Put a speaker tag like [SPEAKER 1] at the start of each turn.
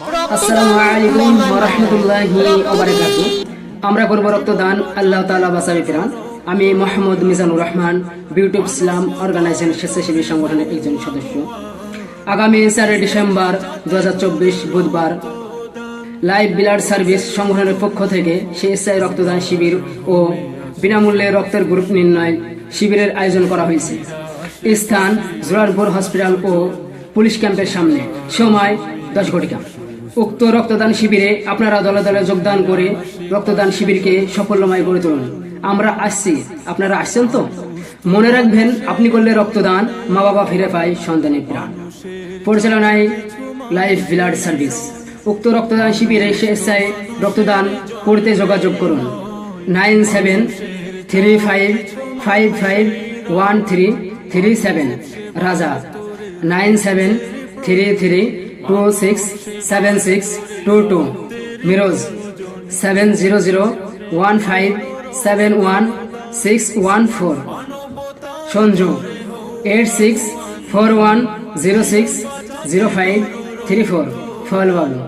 [SPEAKER 1] আসসালামু আলাইকুম ওরহমতুল্লাহি ওবারাকাতু আমরা করব রক্তদান, আল্লাহ তাআলা বাঁচাবে ফিরান আমি মোহাম্মদ মিজানুর রহমান, বিউটি ইসলাম অর্গানাইজেশন স্বেচ্ছাসেবী সংগঠনের একজন সদস্য। আগামী চারই ডিসেম্বর দু বুধবার লাইভ ব্লাড সার্ভিস সংগঠনের পক্ষ থেকে স্বেচ্ছায় রক্তদান শিবির ও বিনামূল্যে রক্তের গ্রুপ নির্ণয় শিবিরের আয়োজন করা হয়েছে। স্থান জোরারপুর হসপিটাল ও পুলিশ ক্যাম্পের সামনে। সময় দশ ঘটিকা। উক্ত রক্তদান শিবিরে আপনারা দলে দলে যোগদান করে রক্তদান শিবিরকে সাফল্যময় করে তুলুন। আমরা আসছি। আপনারা আসছেন তো? মনে রাখবেন, আপনি করলে রক্তদান মা বাবা ফিরে পায় সন্তানের প্রাণ। পরিচালনায় লাইফ ব্লাড সার্ভিস। উক্ত রক্তদান শিবিরে স্বেচ্ছায় রক্তদান করতে যোগাযোগ করুন। Nine seven three five five five, one three three seven. Raja, nine seven three three two six seven six two two Miroj seven zero zero one five seven one six one four Sanju eight six four one zero six zero five three four Fal Babu